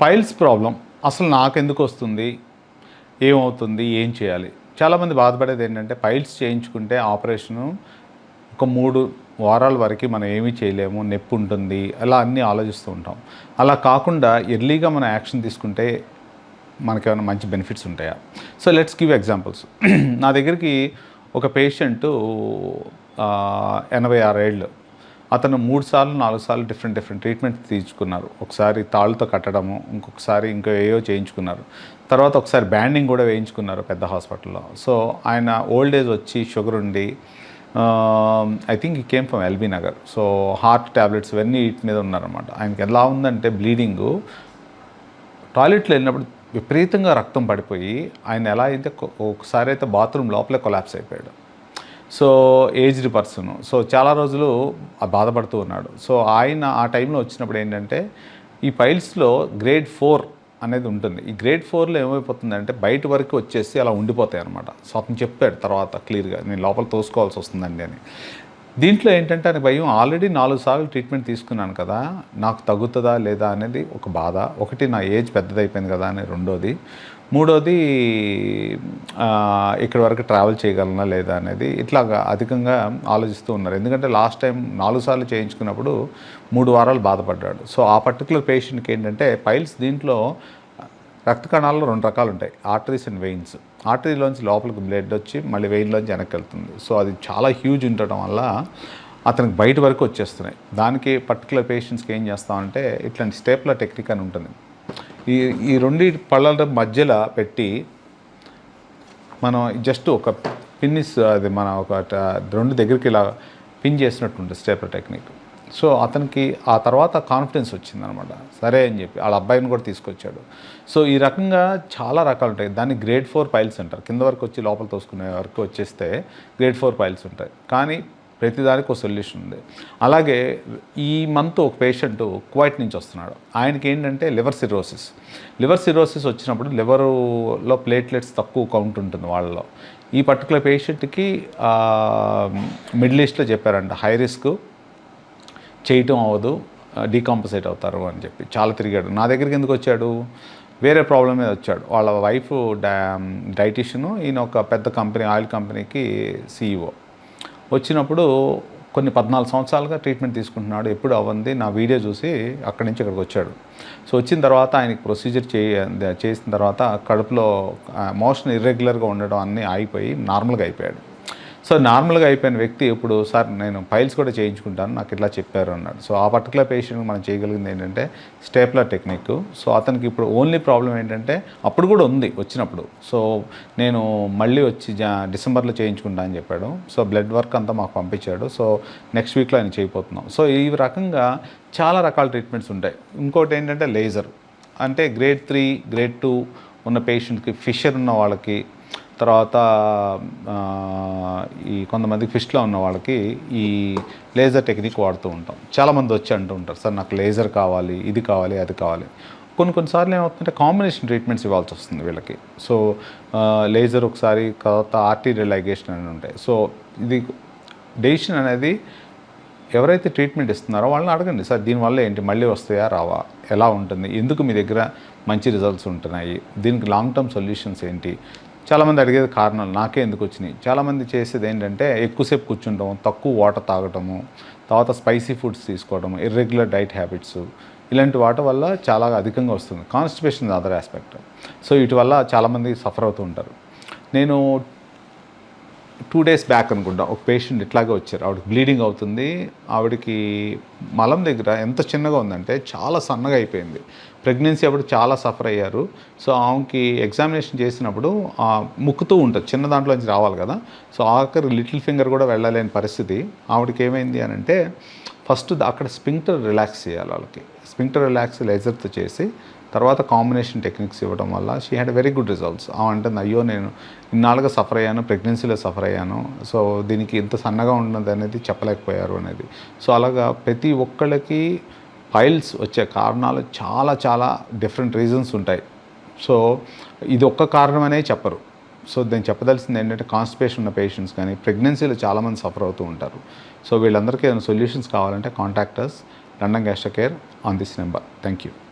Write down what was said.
Piles problem. అసలు నాకెందుకు వస్తుంది? ఏమవుతుంది? ఏం చేయాలి? చాలామంది బాధపడేది ఏంటంటే పైల్స్ చేయించుకుంటే ఆపరేషను ఒక మూడు వారాల వరకు మనం ఏమీ చేయలేము నొప్పి ఉంటుంది అలా అన్నీ ఆలోచిస్తూ ఉంటాం. అలా కాకుండా ఎర్లీగా మనం యాక్షన్ తీసుకుంటే మనకేమైనా మంచి బెనిఫిట్స్ ఉంటాయా? So let's give examples. నా దగ్గరికి ఒక పేషెంటు ఎనభై ఆరేళ్ళు అతను మూడు సార్లు నాలుగు సార్లు డిఫరెంట్ డిఫరెంట్ ట్రీట్మెంట్ తీసుకున్నారు. ఒకసారి తాళ్ళతో కట్టడము ఇంకొకసారి ఇంకా ఏయో చేయించుకున్నారు. తర్వాత ఒకసారి బ్యాండింగ్ కూడా వేయించుకున్నారు పెద్ద హాస్పిటల్లో. సో ఆయన ఓల్డ్ ఏజ్ వచ్చి షుగర్ ఉండి I think he came from LB Nagar so heart tablets ఇవన్నీ వీటి మీద ఉన్నారన్నమాట. ఆయనకి ఎలా ఉందంటే బ్లీడింగు టాయిలెట్లో వెళ్ళినప్పుడు విపరీతంగా రక్తం పడిపోయి ఆయన ఎలా అయితే ఒకసారి అయితే బాత్రూమ్ లోపలే కొలాప్స్ అయిపోయాడు. సో ఏజ్డ్ పర్సన్ సో చాలా రోజులు బాధపడుతూ ఉన్నాడు. సో ఆయన ఆ టైంలో వచ్చినప్పుడు ఏంటంటే ఈ పైల్స్లో గ్రేడ్ ఫోర్ అనేది ఉంటుంది. ఈ గ్రేడ్ ఫోర్లో ఏమైపోతుందంటే బయట వరకు వచ్చేసి అలా ఉండిపోతాయి అనమాట సో అతను చెప్పాడు తర్వాత క్లియర్గా నేను లోపల తోసుకోవాల్సి వస్తుందండి అని. దీంట్లో ఏంటంటే అని భయం ఆల్రెడీ నాలుగు సార్లు ట్రీట్మెంట్ తీసుకున్నాను కదా నాకు తగ్గుతుందా లేదా అనేది ఒక బాధ. ఒకటి నా ఏజ్ పెద్దదైపోయింది కదా అని రెండోది. మూడోది ఇక్కడ ఇక్కడి వరకు ట్రావెల్ చేయగలనా లేదా అనేది ఇట్లాగా అధికంగా ఆలోచిస్తూ ఉన్నారు. ఎందుకంటే లాస్ట్ టైం నాలుగు సార్లు చేయించుకున్నప్పుడు మూడు వారాలు బాధపడ్డాడు. సో ఆ పర్టికులర్ పేషెంట్కి ఏంటంటే పైల్స్ దీంట్లో రక్త కణాల్లో రెండు రకాలు ఉంటాయి ఆర్టరీస్ అండ్ వెయిన్స్. ఆర్టరీలోంచి లోపలికి బ్లడ్ వచ్చి మళ్ళీ వెయిన్లోంచి వెనక్కి వెళ్తుంది. సో అది చాలా హ్యూజ్ ఉండటం వల్ల అతనికి బయట వరకు వచ్చేస్తున్నాయి. దానికి పర్టికులర్ పేషెంట్స్కి ఏం చేస్తామంటే ఇట్లాంటి స్టేప్ల టెక్నిక్ అని ఉంటుంది. ఈ ఈ రెండు పళ్ళ మధ్యలో పెట్టి మనం జస్ట్ ఒక పిన్నిస్ అది మన ఒక రెండు దగ్గరికి ఇలా పిన్ చేసినట్టు ఉంటుంది స్టేప్ల టెక్నిక్ సో అతనికి ఆ తర్వాత కాన్ఫిడెన్స్ వచ్చిందనమాట. సరే అని చెప్పి వాళ్ళ అబ్బాయిని కూడా తీసుకొచ్చాడు. సో ఈ రకంగా చాలా రకాలు ఉంటాయి. దాన్ని గ్రేడ్ ఫోర్ పైల్స్ అంటారు. కింద వరకు వచ్చి లోపల తోసుకునే వరకు వచ్చేస్తే గ్రేడ్ ఫోర్ పైల్స్ ఉంటాయి. కానీ ప్రతిదానికి ఒక సొల్యూషన్ ఉంది. అలాగే ఈ మంత్ ఒక పేషెంట్ కువైట్ నుంచి వస్తున్నాడు. ఆయనకి ఏంటంటే లివర్ సిరోసిస్ లివర్ సిరోసిస్ వచ్చినప్పుడు లివర్లో ప్లేట్లెట్స్ తక్కువ కౌంట్ ఉంటుంది వాళ్ళలో. ఈ పర్టికులర్ పేషెంట్కి మిడిల్ ఈస్ట్లో చెప్పారంట హై రిస్క్ చేయటం అవ్వదు డీకాంపసేట్ అవుతారు అని చెప్పి చాలా తిరిగాడు. నా దగ్గరికి ఎందుకు వచ్చాడు? వేరే ప్రాబ్లం మీద వచ్చాడు. వాళ్ళ వైఫ్ డై డైటిషియను ఈయన ఒక పెద్ద కంపెనీ ఆయిల్ కంపెనీకి సీఈఓ వచ్చినప్పుడు కొన్ని పద్నాలుగు సంవత్సరాలుగా ట్రీట్మెంట్ తీసుకుంటున్నాడు. ఎప్పుడు అవ్వంది? నా వీడియో చూసి అక్కడి నుంచి ఇక్కడికి వచ్చాడు. సో వచ్చిన తర్వాత ఆయనకి ప్రొసీజర్ చే చేసిన తర్వాత కడుపులో మోషన్ ఇర్రెగ్యులర్గా ఉండడం అన్నీ ఆగిపోయి నార్మల్గా అయిపోయాడు. సో నార్మల్గా అయిపోయిన వ్యక్తి ఇప్పుడు సార్ నేను ఫైల్స్ కూడా చేయించుకుంటాను నాకు ఇట్లా చెప్పారు అన్నాడు. సో ఆ పర్టికులర్ పేషెంట్ మనం చేయగలిగింది ఏంటంటే స్టేప్లర్ టెక్నిక్. సో అతనికి ఇప్పుడు ఓన్లీ ప్రాబ్లం ఏంటంటే అప్పుడు కూడా ఉంది వచ్చినప్పుడు. సో నేను మళ్ళీ వచ్చి డిసెంబర్లో చేయించుకుంటా అని చెప్పాడు. సో బ్లడ్ వర్క్ అంతా మాకు పంపించాడు. సో నెక్స్ట్ వీక్లో ఆయన చేయబోతున్నాం. సో ఈ రకంగా చాలా రకాల ట్రీట్మెంట్స్ ఉంటాయి. ఇంకోటి ఏంటంటే లేజర్. అంటే గ్రేడ్ త్రీ గ్రేడ్ టూ ఉన్న పేషెంట్కి ఫిషర్ ఉన్న వాళ్ళకి తర్వాత ఈ కొంతమందికి ఫిష్లో ఉన్న వాళ్ళకి ఈ లేజర్ టెక్నిక్ వాడుతూ ఉంటాం. చాలామంది వచ్చి అంటూ ఉంటారు సార్ నాకు లేజర్ కావాలి ఇది కావాలి అది కావాలి. కొన్ని కొన్నిసార్లు ఏమవుతుందంటే కాంబినేషన్ ట్రీట్మెంట్స్ ఇవ్వాల్సి వస్తుంది వీళ్ళకి. సో లేజర్ ఒకసారి తర్వాత ఆర్టీరియలైజేషన్ అని ఉంటాయి. సో ఇది డెసిషన్ అనేది ఎవరైతే ట్రీట్మెంట్ ఇస్తున్నారో వాళ్ళని అడగండి సార్ దీనివల్ల ఏంటి? మళ్ళీ వస్తాయా రావా? ఎలా ఉంటుంది? ఎందుకు మీ దగ్గర మంచి రిజల్ట్స్ ఉంటున్నాయి? దీనికి లాంగ్ టర్మ్ సొల్యూషన్స్ ఏంటి? చాలామంది అడిగేది కారణాలు నాకే ఎందుకు వచ్చినాయి? చాలామంది చేసేది ఏంటంటే ఎక్కువసేపు కూర్చుంటాము తక్కువ వాటర్ తాగటము తర్వాత స్పైసీ ఫుడ్స్ తీసుకోవడము ఇర్రెగ్యులర్ డైట్ హ్యాబిట్స్. ఇలాంటి వాటి వల్ల చాలా అధికంగా వస్తుంది. Constipation other aspect. సో వీటి వల్ల చాలామంది సఫర్ అవుతూ ఉంటారు. నేను టూ డేస్ బ్యాక్ అనుకుంటా ఒక పేషెంట్ ఇట్లాగే వచ్చారు. ఆవిడకి బ్లీడింగ్ అవుతుంది. ఆవిడకి మలం దగ్గర ఎంత చిన్నగా ఉందంటే చాలా సన్నగా అయిపోయింది. ప్రెగ్నెన్సీ అప్పుడు చాలా సఫర్ అయ్యారు. సో ఆమెకి ఎగ్జామినేషన్ చేసినప్పుడు ఆ ముక్కుతూ ఉంటుంది చిన్న దాంట్లోంచి రావాలి కదా. సో ఆఖరి లిటిల్ ఫింగర్ కూడా వెళ్ళలేని పరిస్థితి. ఆవిడకి ఏమైంది అని అంటే ఫస్ట్ అక్కడ స్పింక్టర్ రిలాక్స్ చేయాలి వాళ్ళకి. స్పింక్టర్ రిలాక్స్ లేజర్తో చేసి తర్వాత కాంబినేషన్ టెక్నిక్స్ ఇవ్వడం వల్ల she had very good results. అంటే అయ్యో నేను ఇన్నాళ్ళుగా సఫర్ అయ్యాను ప్రెగ్నెన్సీలో సఫర్ అయ్యాను. సో దీనికి ఇంత సన్నగా ఉన్నది అనేది చెప్పలేకపోయారు అనేది. సో అలాగా ప్రతి ఒక్కళ్ళకి పైల్స్ వచ్చే కారణాలు చాలా చాలా డిఫరెంట్ రీజన్స్ ఉంటాయి. సో ఇది ఒక్క కారణమనే చెప్పరు. సో నేను చెప్పదలసింది ఏంటంటే కాన్స్టిపేషన్ ఉన్న పేషెంట్స్ కానీ ప్రెగ్నెన్సీలో చాలామంది సఫర్ అవుతూ ఉంటారు. సో వీళ్ళందరికీ ఏదైనా సొల్యూషన్స్ కావాలంటే contact us London Care on this number. Thank you.